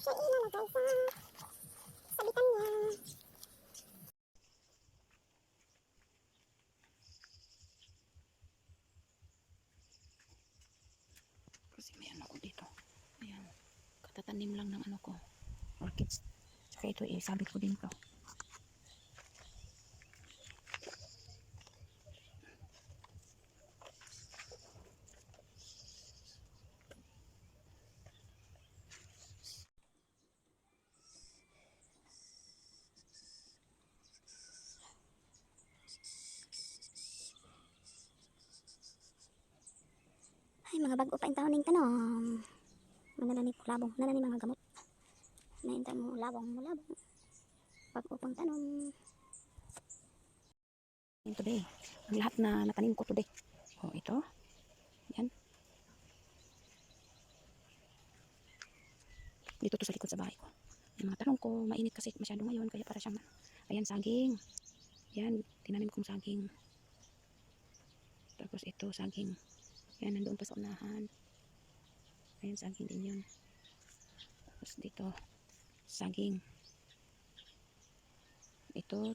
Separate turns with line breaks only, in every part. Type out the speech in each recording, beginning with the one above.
siya ilalagay sa sabitan niya.
Kasi may ano ko dito. Ayan. Katatanim lang ng ano ko. Orchids. Saka ito isabit ko din to.
Ay, mga bago pa yung taon tanom. Mananani ko labong, nanani mga gamot. Nainta mo labong mo labong. Bago pang tanom.
Yan today. Ang lahat na natanim ko today. O, ito. Yan. Dito to sa likod sa bahay ko. Yung mga talong ko, mainit kasi masyado ngayon. Kaya para siyang, ayan, saging. Yan, tinanim kong saging. Tapos ito, saging. Yan, nandoon pa sa unahan. Ayan, saging din yun. Tapos dito, saging. Ito,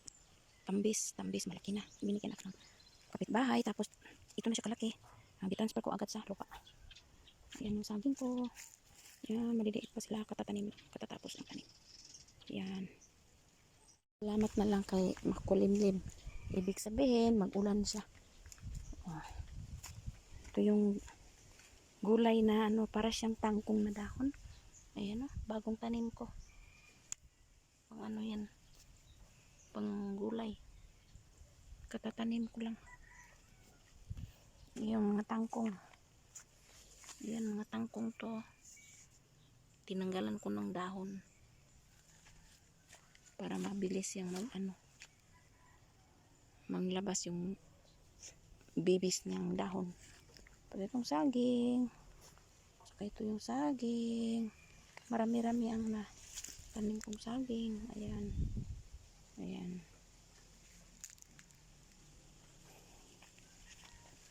tambis, tambis, malaki na. Binigyan ako ng kapitbahay, tapos ito na siya kalaki. Uh, transfer ko agad sa lupa. Ayan yung saging ko. Yan, maliliit pa sila katatanim, katatapos ng tanim. Yan. Salamat na lang kay makulimlim. Ibig sabihin, mag-ulan siya. Oh. Ito yung gulay na ano, para siyang tangkong na dahon. Ayan o, bagong tanim ko. Pang ano yan, pang gulay. Katatanim ko lang. Yung mga tangkong. Yan, mga tangkong to. Tinanggalan ko ng dahon. Para mabilis yung mag ano. Manglabas yung bibis ng dahon. Pag itong saging. Saka ito yung saging. Marami-rami ang na tanim kong saging. Ayan. Ayan.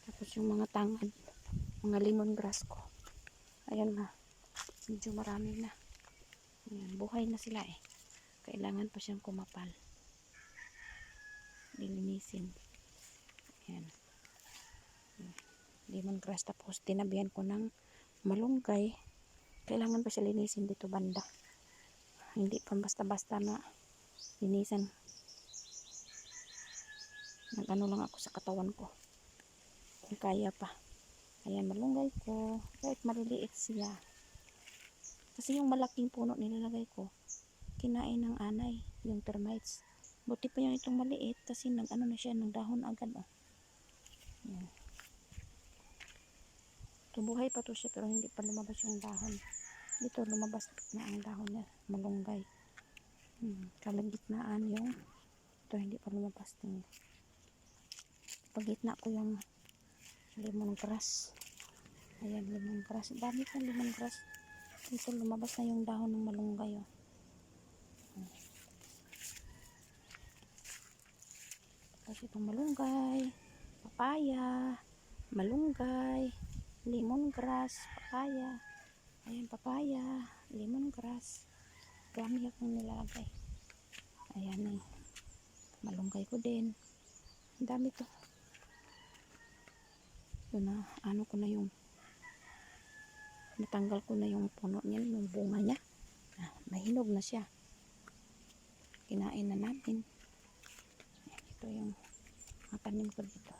Tapos yung mga tangad, mga lemongrass ko. Ayan na. Medyo marami na. Ayan, buhay na sila eh. Kailangan pa siyang kumapal. Lilinisin. Ayan. Lemongrass tapos tinabihan ko ng malunggay. Kailangan pa siya linisin dito banda. Hindi pa basta-basta na linisan. Nag-ano lang ako sa katawan ko. Kung kaya pa. Ayan, malunggay ko. Kahit maliliit siya. Kasi yung malaking puno nilalagay ko, kinain ng anay, yung termites. Buti pa yung itong maliit kasi nag-ano na siya ng dahon agad. Oh. Ayan. Tubuhay pa to siya pero hindi pa lumabas yung dahon. Dito lumabas na ang dahon niya, malunggay. Hmm, kalagitnaan yung ito hindi pa lumabas din. Pagitna ko yung lemongrass. Ayan, lemongrass. Dami pa lemongrass. Dito lumabas na yung dahon ng malunggay. Oh. Tapos itong malunggay, papaya, malunggay, lemongrass, papaya. Ayan, papaya, lemongrass. Dami akong nilalagay. Ayan eh. Malunggay ko din. Ang dami to. Ito na, ano ko na yung natanggal ko na yung puno niya, yung bunga niya. Ah, mahinog na siya. Kinain na natin. Ayan, ito yung matanim ko dito.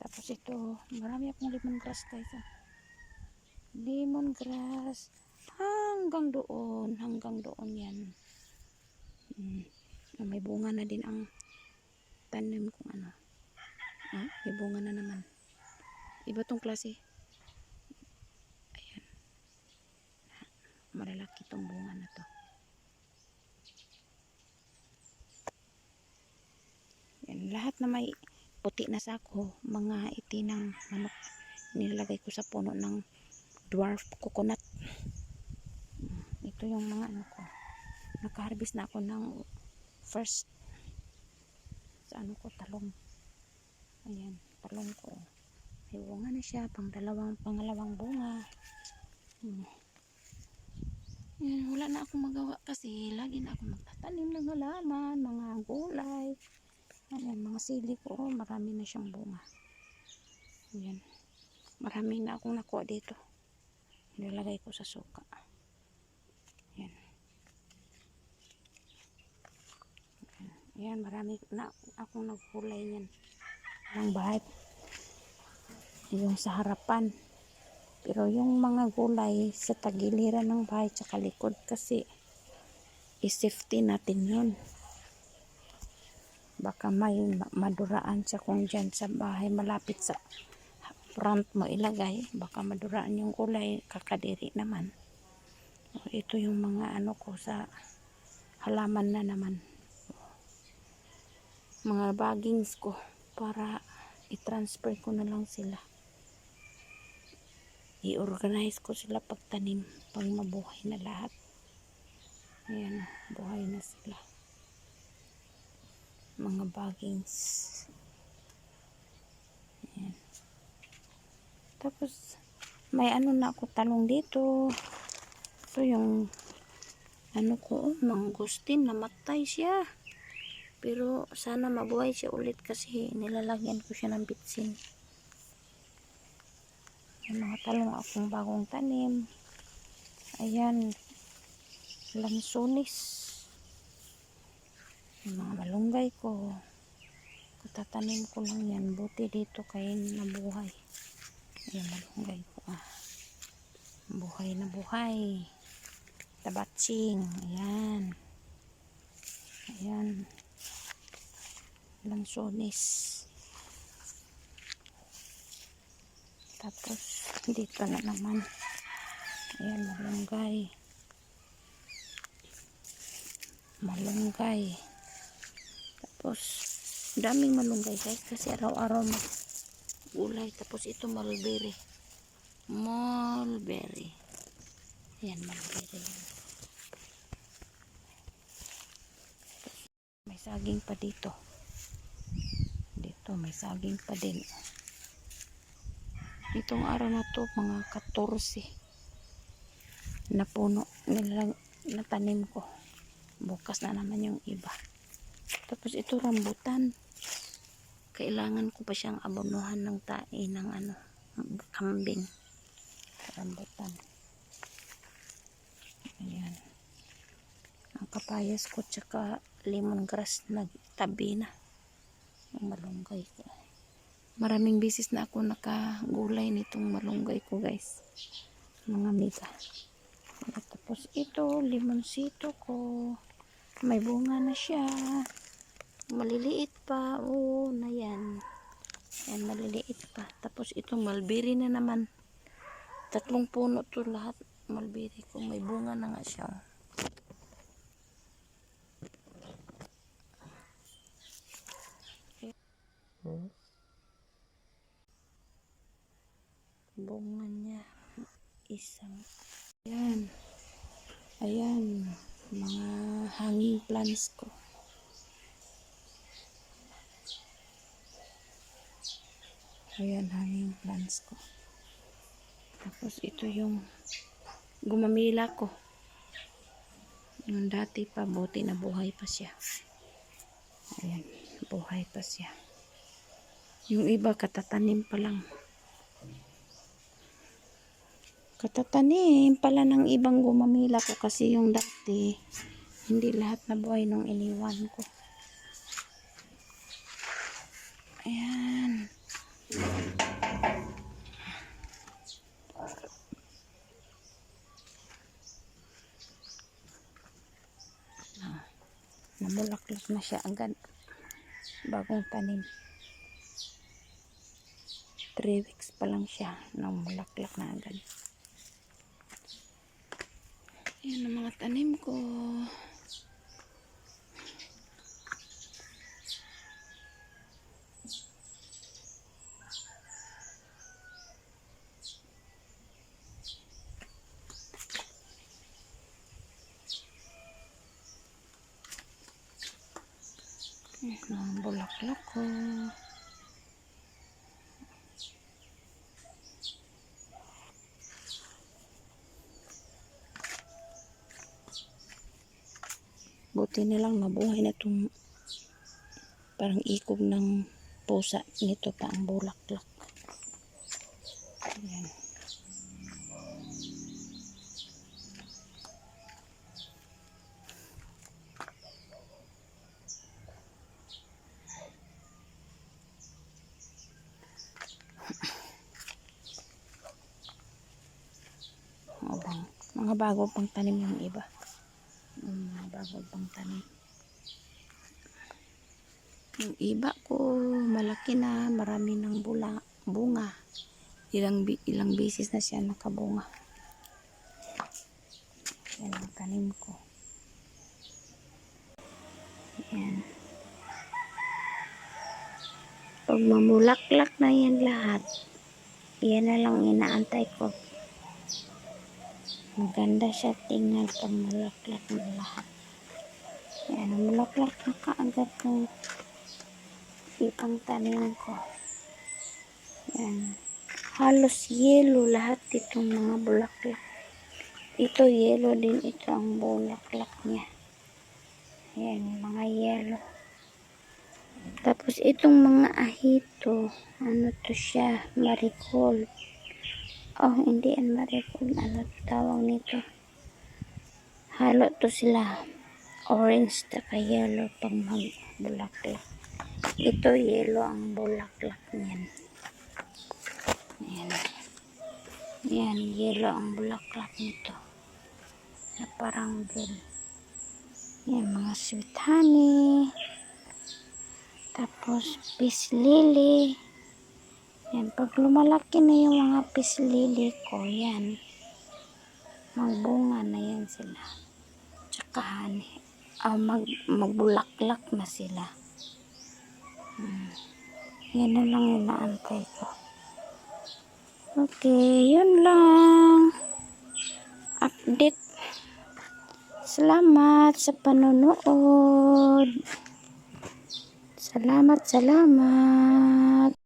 Tapos ito, marami akong lemongrass guys. ah. Lemongrass. Hanggang doon, hanggang doon yan. Mm. Ah, May bunga na din ang tanim kong ano. Ah, may bunga na naman. Iba tong klase. Ayan. Malalaki tong bunga na to. Yan, lahat na may puti na sako, mga itinang manok nilalagay ko sa puno ng dwarf coconut. Ito yung mga ano ko. Nakaharvest na ako ng first sa ano ko talong. Ayan, talong ko. May bunga na siya, pang dalawang, pangalawang bunga. Hmm. Yan, wala na akong magawa kasi lagi na akong magtatanim ng halaman, mga gulay. Ayan, mga sili ko, oh, marami na siyang bunga. Ayan. Marami na akong nakuha dito. Nilalagay ko sa suka. Ayan. Ayan, marami na akong nagkulay niyan. Ng bahay. Yung sa harapan. Pero yung mga gulay sa tagiliran ng bahay tsaka likod kasi i-safety natin yun. Baka may ma- maduraan siya kung dyan sa bahay malapit sa front mo ilagay. Baka maduraan yung gulay kakadiri naman. O, ito yung mga ano ko sa halaman na naman. Mga bagings ko para i-transfer ko na lang sila i-organize ko sila pagtanim pag mabuhay na lahat ayan buhay na sila mga bagings ayan. tapos may ano na ako talong dito ito yung ano ko oh, mangustin namatay siya pero sana mabuhay siya ulit kasi nilalagyan ko siya ng bitsin may mga talong akong bagong tanim. Ayan. Lansones. Yung mga malunggay ko. Katatanim ko lang yan. Buti dito kay nabuhay. Ayan, malunggay ko. Ah. Buhay na buhay. Tabatsing. Ayan. Ayan. Lansones. Tapos, dito na naman. Ayan, malunggay. Malunggay. Tapos, daming malunggay guys. Kasi araw-araw mag gulay. Tapos, ito mulberry. Mulberry. Ayan, mulberry. May saging pa dito. Dito, may saging pa din. Itong araw na to, mga 14 na puno nilang natanim ko. Bukas na naman yung iba. Tapos ito rambutan. Kailangan ko pa siyang abonohan ng tae ng ano, kambing. Rambutan. Ayan. Ang kapayas ko tsaka lemongrass nagtabi na. Malunggay ko. Maraming bisis na ako nakagulay nitong malunggay ko guys. Mga mita. Tapos ito, limonsito ko. May bunga na siya. Maliliit pa. Oo, na yan. Yan, maliliit pa. Tapos itong mulberry na naman. Tatlong puno to lahat. Mulberry ko. May bunga na nga siya. bunga niya isang ayan ayan mga hanging plants ko. Ayan hanging plants ko. Tapos ito yung gumamila ko. Yung dati pa buti na buhay pa siya. Ayan buhay pa siya. Yung iba katatanim pa lang Katatanim pala ng ibang gumamila ko kasi yung dati hindi lahat na buhay nung iniwan ko. Ayan. Ah, namulaklak na siya agad. Bagong tanim. 3 weeks pa lang siya. Namulaklak na agad. Yan ang mga tanim ko. Yan ang bulaklak ko. Buti na lang mabuhay na itong parang ikog ng pusa nito pa ang bulaklak. Ayan. Mga bago pang tanim yung iba. Bago pang tanim. Yung iba ko, malaki na, marami ng bula, bunga. Ilang, ilang beses na siya nakabunga. Yan ang tanim ko. Yan. Pag mamulaklak na yan lahat, yan na lang inaantay ko. Maganda siya tingnan pag malaklak na lahat. Yan, mulaklak na kaagad ng ibang tanim ko. Yan. Halos yellow lahat itong mga bulaklak. Ito yellow din ito ang bulaklak niya. Yan, mga yellow. Tapos itong mga ahito, ano to siya, marigold. Oh, hindi yan marigold. Ano tawag nito? Halo to sila. Orange taka yellow pang magbulaklak. Ito yellow ang bulaklak niyan. Ayan. Yan, yellow ang bulaklak nito. Na parang gold. Yan, mga sweet honey. Tapos, peace lily. Yan, pag lumalaki na yung mga peace lily ko, yan. Magbunga na yan sila. Tsaka honey. Ah, mag, magbulaklak na sila. Hmm. Yan na lang yung naantay ko. Okay, yun lang. Update. Salamat sa panonood. Salamat, salamat.